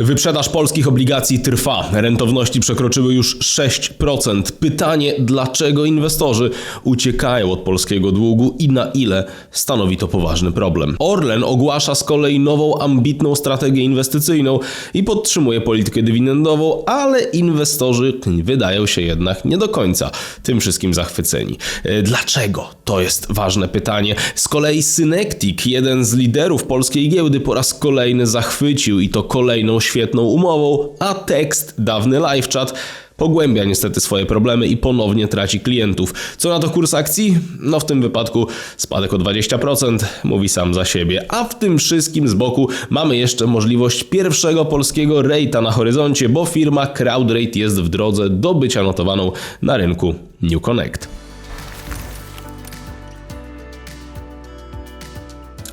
Wyprzedaż polskich obligacji trwa. Rentowności przekroczyły już 6%. Pytanie, dlaczego inwestorzy uciekają od polskiego długu i na ile stanowi to poważny problem. Orlen ogłasza z kolei nową, ambitną strategię inwestycyjną i podtrzymuje politykę dywidendową, ale inwestorzy wydają się jednak nie do końca tym wszystkim zachwyceni. E, Dlaczego? To jest ważne pytanie. Z kolei Synektik, jeden z liderów polskiej giełdy, po raz kolejny zachwycił i to kolejną świetną umową, a tekst, dawny live chat, pogłębia niestety swoje problemy i ponownie traci klientów. Co na to kurs akcji? No w tym wypadku spadek o 20% mówi sam za siebie. A w tym wszystkim z boku mamy jeszcze możliwość pierwszego polskiego rejta na horyzoncie, bo firma CrowdRate jest w drodze do bycia notowaną na rynku New Connect.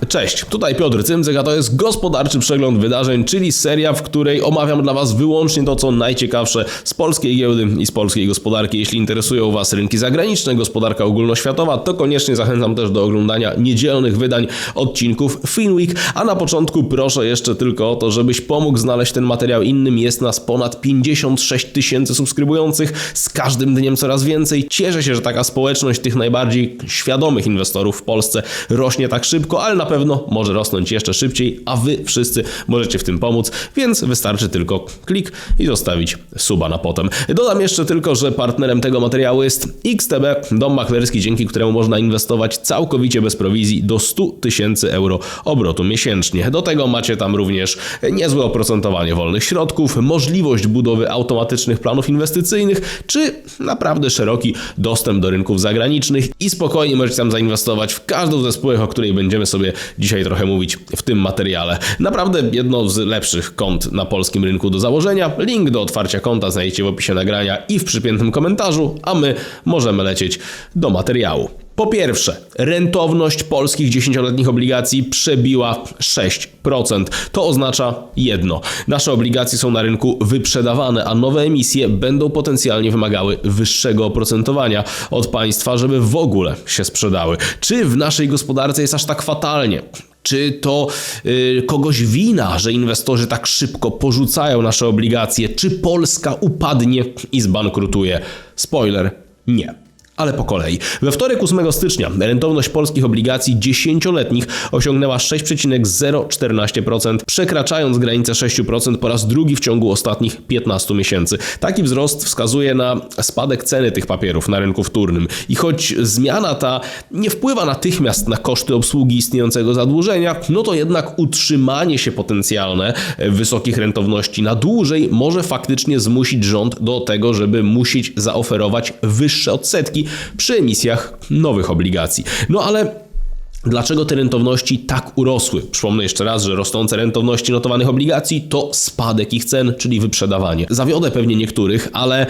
Cześć, tutaj Piotr Cymzyk, a to jest gospodarczy przegląd wydarzeń, czyli seria, w której omawiam dla Was wyłącznie to, co najciekawsze z polskiej giełdy i z polskiej gospodarki. Jeśli interesują Was rynki zagraniczne, gospodarka ogólnoświatowa, to koniecznie zachęcam też do oglądania niedzielnych wydań odcinków FinWeek, a na początku proszę jeszcze tylko o to, żebyś pomógł znaleźć ten materiał innym. Jest nas ponad 56 tysięcy subskrybujących, z każdym dniem coraz więcej. Cieszę się, że taka społeczność tych najbardziej świadomych inwestorów w Polsce rośnie tak szybko, ale na pewno może rosnąć jeszcze szybciej, a Wy wszyscy możecie w tym pomóc, więc wystarczy tylko klik i zostawić suba na potem. Dodam jeszcze tylko, że partnerem tego materiału jest XTB, dom maklerski, dzięki któremu można inwestować całkowicie bez prowizji do 100 tysięcy euro obrotu miesięcznie. Do tego macie tam również niezłe oprocentowanie wolnych środków, możliwość budowy automatycznych planów inwestycyjnych, czy naprawdę szeroki dostęp do rynków zagranicznych i spokojnie możecie tam zainwestować w każdą ze spółek, o której będziemy sobie dzisiaj trochę mówić w tym materiale. Naprawdę jedno z lepszych kont na polskim rynku do założenia. Link do otwarcia konta znajdziecie w opisie nagrania i w przypiętym komentarzu, a my możemy lecieć do materiału. Po pierwsze, rentowność polskich 10-letnich obligacji przebiła 6%. To oznacza jedno. Nasze obligacje są na rynku wyprzedawane, a nowe emisje będą potencjalnie wymagały wyższego oprocentowania od państwa, żeby w ogóle się sprzedały. Czy w naszej gospodarce jest aż tak fatalnie? Czy to y, kogoś wina, że inwestorzy tak szybko porzucają nasze obligacje? Czy Polska upadnie i zbankrutuje? Spoiler, nie. Ale po kolei. We wtorek 8 stycznia rentowność polskich obligacji 10-letnich osiągnęła 6,014%, przekraczając granicę 6% po raz drugi w ciągu ostatnich 15 miesięcy. Taki wzrost wskazuje na spadek ceny tych papierów na rynku wtórnym. I choć zmiana ta nie wpływa natychmiast na koszty obsługi istniejącego zadłużenia, no to jednak utrzymanie się potencjalne wysokich rentowności na dłużej może faktycznie zmusić rząd do tego, żeby musieć zaoferować wyższe odsetki przy emisjach nowych obligacji. No ale Dlaczego te rentowności tak urosły? Przypomnę jeszcze raz, że rosnące rentowności notowanych obligacji to spadek ich cen, czyli wyprzedawanie. Zawiodę pewnie niektórych, ale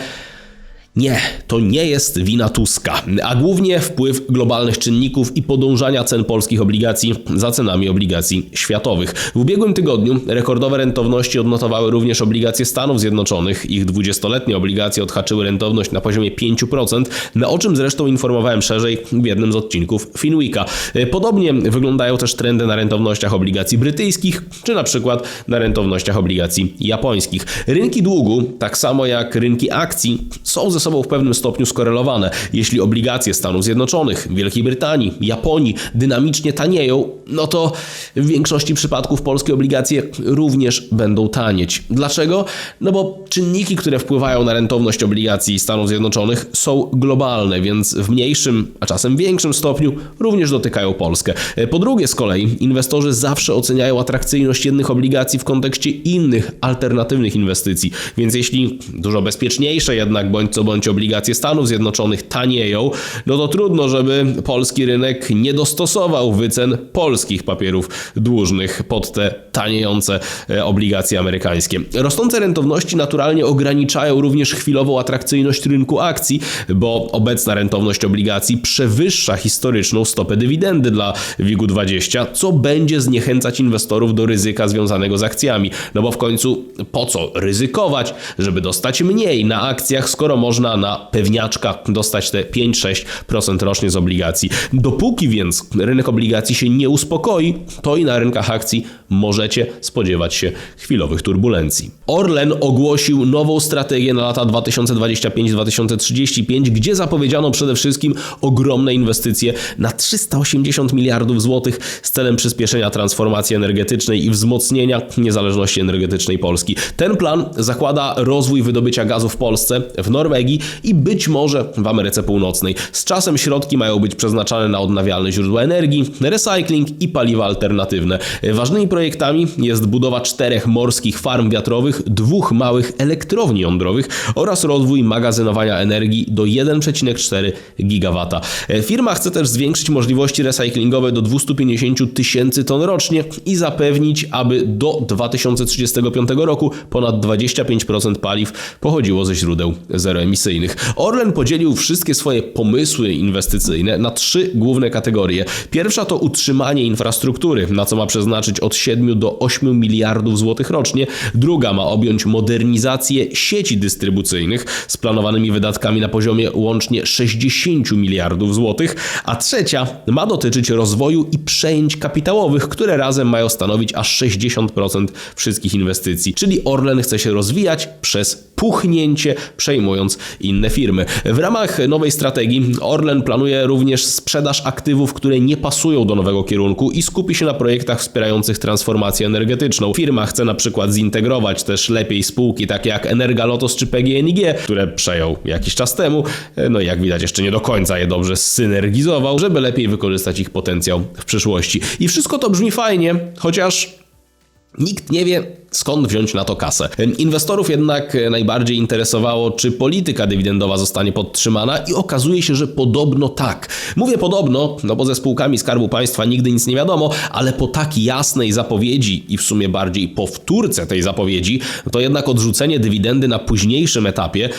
nie, to nie jest wina Tuska, a głównie wpływ globalnych czynników i podążania cen polskich obligacji za cenami obligacji światowych. W ubiegłym tygodniu rekordowe rentowności odnotowały również obligacje Stanów Zjednoczonych. Ich 20-letnie obligacje odhaczyły rentowność na poziomie 5%, na o czym zresztą informowałem szerzej w jednym z odcinków Finweeka. Podobnie wyglądają też trendy na rentownościach obligacji brytyjskich, czy na przykład na rentownościach obligacji japońskich. Rynki długu, tak samo jak rynki akcji, są ze sobą w pewnym stopniu skorelowane. Jeśli obligacje Stanów Zjednoczonych, Wielkiej Brytanii, Japonii dynamicznie tanieją, no to w większości przypadków polskie obligacje również będą tanieć. Dlaczego? No bo czynniki, które wpływają na rentowność obligacji Stanów Zjednoczonych są globalne, więc w mniejszym, a czasem większym stopniu również dotykają Polskę. Po drugie z kolei inwestorzy zawsze oceniają atrakcyjność jednych obligacji w kontekście innych alternatywnych inwestycji, więc jeśli dużo bezpieczniejsze jednak bądź co bądź obligacje Stanów Zjednoczonych tanieją, no to trudno, żeby polski rynek nie dostosował wycen polskich papierów dłużnych pod te taniejące e, obligacje amerykańskie. Rosnące rentowności naturalnie ograniczają również chwilową atrakcyjność rynku akcji, bo obecna rentowność obligacji przewyższa historyczną stopę dywidendy dla WIG-20, co będzie zniechęcać inwestorów do ryzyka związanego z akcjami. No bo w końcu po co ryzykować, żeby dostać mniej na akcjach, skoro można można na pewniaczka dostać te 5-6% rocznie z obligacji. Dopóki więc rynek obligacji się nie uspokoi, to i na rynkach akcji możecie spodziewać się chwilowych turbulencji. Orlen ogłosił nową strategię na lata 2025-2035, gdzie zapowiedziano przede wszystkim ogromne inwestycje na 380 miliardów złotych z celem przyspieszenia transformacji energetycznej i wzmocnienia niezależności energetycznej Polski. Ten plan zakłada rozwój wydobycia gazu w Polsce, w Norwegii i być może w Ameryce Północnej. Z czasem środki mają być przeznaczane na odnawialne źródła energii, recykling i paliwa alternatywne. Ważnymi projektami jest budowa czterech morskich farm wiatrowych, dwóch małych elektrowni jądrowych oraz rozwój magazynowania energii do 1,4 gigawata. Firma chce też zwiększyć możliwości recyklingowe do 250 tysięcy ton rocznie i zapewnić, aby do 2035 roku ponad 25% paliw pochodziło ze źródeł zeroemisyjnych. Orlen podzielił wszystkie swoje pomysły inwestycyjne na trzy główne kategorie. Pierwsza to utrzymanie infrastruktury, na co ma przeznaczyć od 7 do 8 miliardów złotych rocznie. Druga ma objąć modernizację sieci dystrybucyjnych z planowanymi wydatkami na poziomie łącznie 60 miliardów złotych, a trzecia ma dotyczyć rozwoju i przejęć kapitałowych, które razem mają stanowić aż 60% wszystkich inwestycji. Czyli Orlen chce się rozwijać przez puchnięcie, przejmując inne firmy. W ramach nowej strategii Orlen planuje również sprzedaż aktywów, które nie pasują do nowego kierunku i skupi się na projektach wspierających transformację energetyczną. Firma chce na przykład zintegrować też lepiej spółki takie jak Energa Lotos czy PGNiG, które przejął jakiś czas temu. No i jak widać jeszcze nie do końca je dobrze synergizował, żeby lepiej wykorzystać ich potencjał w przyszłości. I wszystko to brzmi fajnie, chociaż nikt nie wie, skąd wziąć na to kasę. Inwestorów jednak najbardziej interesowało, czy polityka dywidendowa zostanie podtrzymana i okazuje się, że podobno tak. Mówię podobno, no bo ze spółkami Skarbu Państwa nigdy nic nie wiadomo, ale po tak jasnej zapowiedzi i w sumie bardziej powtórce tej zapowiedzi, to jednak odrzucenie dywidendy na późniejszym etapie,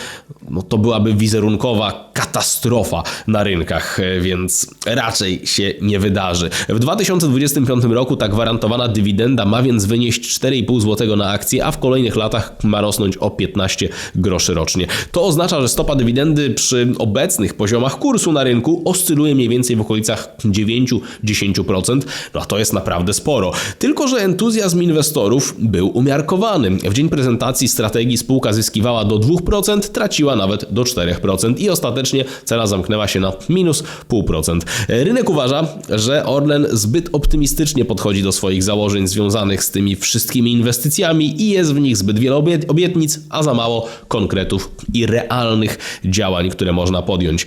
no to byłaby wizerunkowa katastrofa na rynkach, więc raczej się nie wydarzy. W 2025 roku ta gwarantowana dywidenda ma więc wynieść 4,5 zł na akcję, a w kolejnych latach ma rosnąć o 15 groszy rocznie. To oznacza, że stopa dywidendy przy obecnych poziomach kursu na rynku oscyluje mniej więcej w okolicach 9-10%, no a to jest naprawdę sporo. Tylko, że entuzjazm inwestorów był umiarkowany. W dzień prezentacji strategii spółka zyskiwała do 2%, traciła nawet do 4% i ostatecznie cena zamknęła się na minus 0,5%. Rynek uważa, że Orlen zbyt optymistycznie podchodzi do swoich założeń związanych z tymi wszystkimi inwestycjami, i jest w nich zbyt wiele obietnic, a za mało konkretów i realnych działań, które można podjąć.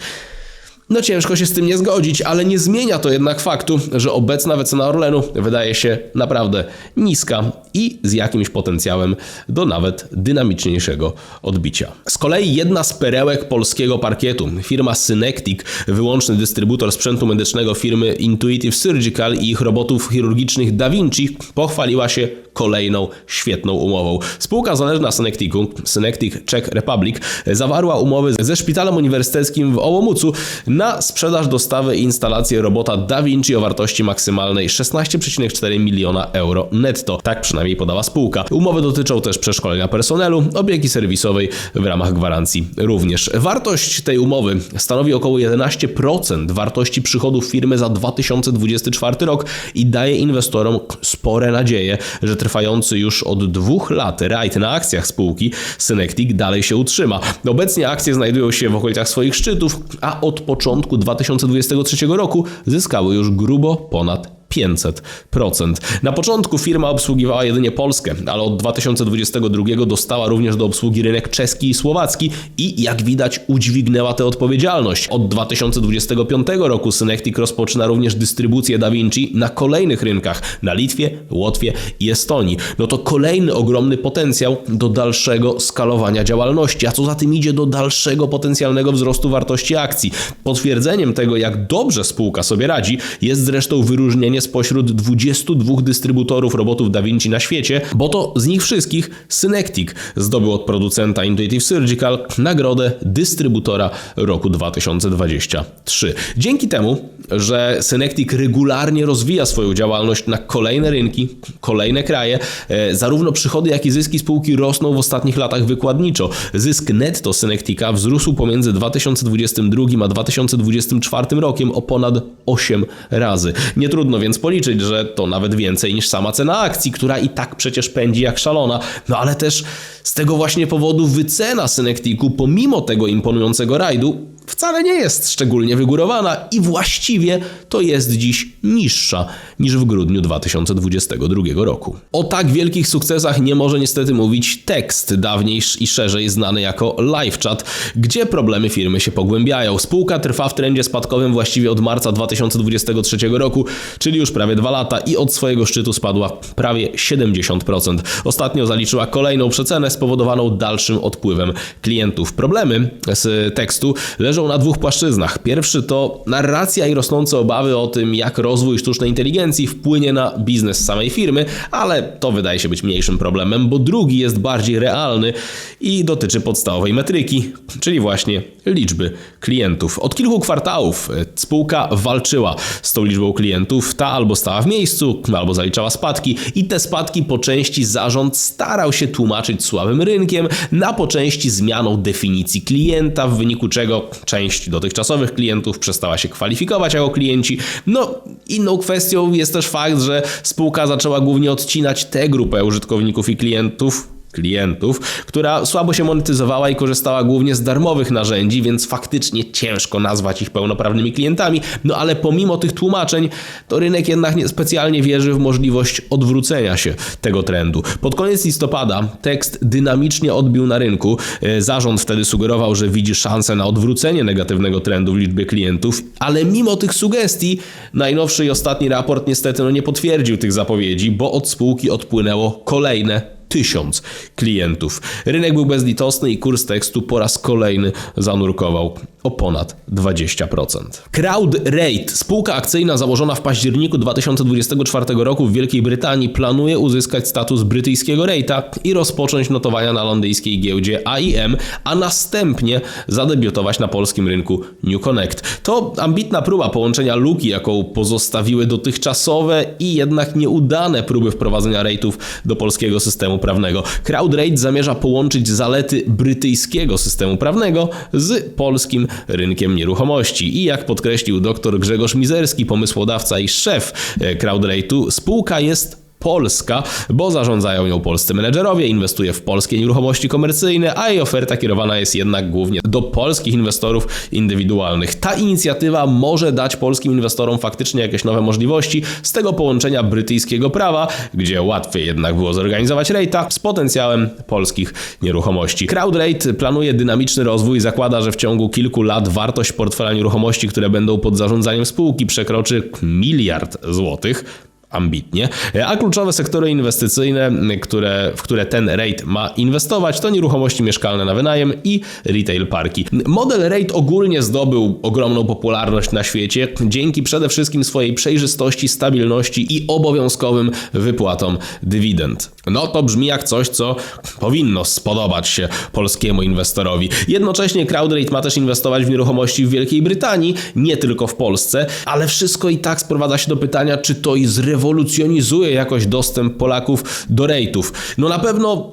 No ciężko się z tym nie zgodzić, ale nie zmienia to jednak faktu, że obecna wycena Orlenu wydaje się naprawdę niska i z jakimś potencjałem do nawet dynamiczniejszego odbicia. Z kolei jedna z perełek polskiego parkietu, firma Synectic, wyłączny dystrybutor sprzętu medycznego firmy Intuitive Surgical i ich robotów chirurgicznych Da Vinci, pochwaliła się kolejną świetną umową. Spółka zależna Synecticu, Synectic Czech Republic, zawarła umowy ze Szpitalem Uniwersyteckim w Ołomucu na sprzedaż, dostawę i instalację robota Da Vinci o wartości maksymalnej 16,4 miliona euro netto. Tak przynajmniej podała spółka. Umowy dotyczą też przeszkolenia personelu, opieki serwisowej w ramach gwarancji również. Wartość tej umowy stanowi około 11% wartości przychodów firmy za 2024 rok i daje inwestorom spore nadzieje, że trwający już od dwóch lat rajd na akcjach spółki Synectic dalej się utrzyma. Obecnie akcje znajdują się w okolicach swoich szczytów, a od początku 2023 roku zyskały już grubo ponad 500%. Na początku firma obsługiwała jedynie Polskę, ale od 2022 dostała również do obsługi rynek czeski i słowacki i jak widać udźwignęła tę odpowiedzialność. Od 2025 roku Synectic rozpoczyna również dystrybucję Da Vinci na kolejnych rynkach, na Litwie, Łotwie i Estonii. No to kolejny ogromny potencjał do dalszego skalowania działalności, a co za tym idzie do dalszego potencjalnego wzrostu wartości akcji. Potwierdzeniem tego, jak dobrze spółka sobie radzi, jest zresztą wyróżnienie jedynie spośród 22 dystrybutorów robotów Da Vinci na świecie, bo to z nich wszystkich Synectic zdobył od producenta Intuitive Surgical nagrodę dystrybutora roku 2023. Dzięki temu, że Synectic regularnie rozwija swoją działalność na kolejne rynki, kolejne kraje, e, zarówno przychody, jak i zyski spółki rosną w ostatnich latach wykładniczo. Zysk netto Synectica wzrósł pomiędzy 2022 a 2024 rokiem o ponad 8 razy. Nie trudno więc policzyć, że to nawet więcej niż sama cena akcji, która i tak przecież pędzi jak szalona. No ale też z tego właśnie powodu wycena Synecticu, pomimo tego imponującego rajdu, wcale nie jest szczególnie wygórowana i właściwie to jest dziś niższa niż w grudniu 2022 roku. O tak wielkich sukcesach nie może niestety mówić tekst, dawniej i szerzej znany jako LiveChat, gdzie problemy firmy się pogłębiają. Spółka trwa w trendzie spadkowym właściwie od marca 2023 roku, czyli już prawie dwa lata i od swojego szczytu spadła prawie 70%. Ostatnio zaliczyła kolejną przecenę spowodowaną dalszym odpływem klientów. Problemy z tekstu leżą na dwóch płaszczyznach. Pierwszy to narracja i rosnące obawy o tym, jak rozwój sztucznej inteligencji wpłynie na biznes samej firmy, ale to wydaje się być mniejszym problemem, bo drugi jest bardziej realny i dotyczy podstawowej metryki, czyli właśnie liczby klientów. Od kilku kwartałów e, spółka walczyła z tą liczbą klientów. Ta albo stała w miejscu, albo zaliczała spadki i te spadki po części zarząd starał się tłumaczyć słabym rynkiem, na po części zmianą definicji klienta, w wyniku czego część dotychczasowych klientów przestała się kwalifikować jako klienci. No, inną kwestią jest też fakt, że spółka zaczęła głównie odcinać tę grupę użytkowników i klientów, klientów, która słabo się monetyzowała i korzystała głównie z darmowych narzędzi, więc faktycznie ciężko nazwać ich pełnoprawnymi klientami. No ale pomimo tych tłumaczeń, to rynek jednak nie specjalnie wierzy w możliwość odwrócenia się tego trendu. Pod koniec listopada tekst dynamicznie odbił na rynku. E, Zarząd wtedy sugerował, że widzi szansę na odwrócenie negatywnego trendu w liczbie klientów, ale mimo tych sugestii, najnowszy i ostatni raport niestety no nie potwierdził tych zapowiedzi, bo od spółki odpłynęło kolejne tysiąc klientów. Rynek był bezlitosny i kurs tekstu po raz kolejny zanurkował o ponad 20%. CrowdRate, spółka akcyjna założona w październiku 2024 roku w Wielkiej Brytanii, planuje uzyskać status brytyjskiego rate'a i rozpocząć notowania na londyńskiej giełdzie AIM, a następnie zadebiutować na polskim rynku New Connect. To ambitna próba połączenia luki, jaką pozostawiły dotychczasowe i jednak nieudane próby wprowadzenia rate'ów do polskiego systemu prawnego. CrowdRate zamierza połączyć zalety brytyjskiego systemu prawnego z polskim rynkiem nieruchomości. I jak podkreślił dr Grzegorz Mizerski, pomysłodawca i szef e, CrowdRate'u, spółka jest Polska, bo zarządzają ją polscy menedżerowie, inwestuje w polskie nieruchomości komercyjne, a jej oferta kierowana jest jednak głównie do polskich inwestorów indywidualnych. Ta inicjatywa może dać polskim inwestorom faktycznie jakieś nowe możliwości z tego połączenia brytyjskiego prawa, gdzie łatwiej jednak było zorganizować rejta, z potencjałem polskich nieruchomości. CrowdRate planuje dynamiczny rozwój i zakłada, że w ciągu kilku lat wartość portfela nieruchomości, które będą pod zarządzaniem spółki przekroczy miliard złotych ambitnie, a kluczowe sektory inwestycyjne, które, w które ten rate ma inwestować, to nieruchomości mieszkalne na wynajem i retail parki. Model rate ogólnie zdobył ogromną popularność na świecie dzięki przede wszystkim swojej przejrzystości, stabilności i obowiązkowym wypłatom dywidend. No to brzmi jak coś, co powinno spodobać się polskiemu inwestorowi. Jednocześnie CrowdRate ma też inwestować w nieruchomości w Wielkiej Brytanii, nie tylko w Polsce, ale wszystko i tak sprowadza się do pytania, czy to i zrewolucjonizuje jakoś dostęp Polaków do rejtów. No na pewno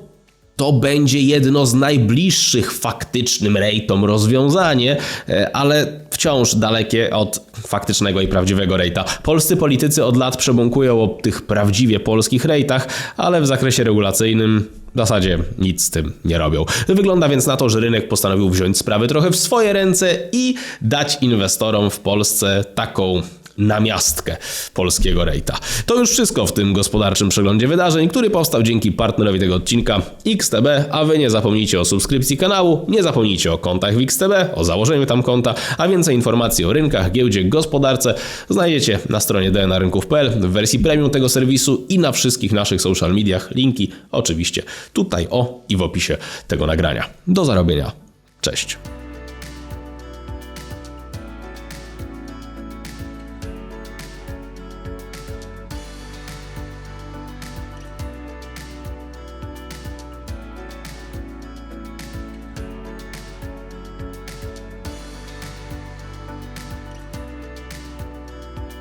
to będzie jedno z najbliższych faktycznym rejtom rozwiązanie, e, ale wciąż dalekie od faktycznego i prawdziwego rejta. Polscy politycy od lat przebąkują o tych prawdziwie polskich rejtach, ale w zakresie regulacyjnym w zasadzie nic z tym nie robią. Wygląda więc na to, że rynek postanowił wziąć sprawy trochę w swoje ręce i dać inwestorom w Polsce taką namiastkę polskiego rejta. To już wszystko w tym gospodarczym przeglądzie wydarzeń, który powstał dzięki partnerowi tego odcinka XTB, a wy nie zapomnijcie o subskrypcji kanału, nie zapomnijcie o kontach w XTB, o założeniu tam konta, a więcej informacji o rynkach, giełdzie, gospodarce znajdziecie na stronie dnarynków.pl w wersji premium tego serwisu i na wszystkich naszych social mediach. Linki oczywiście tutaj o i w opisie tego nagrania. Do zarobienia. Cześć.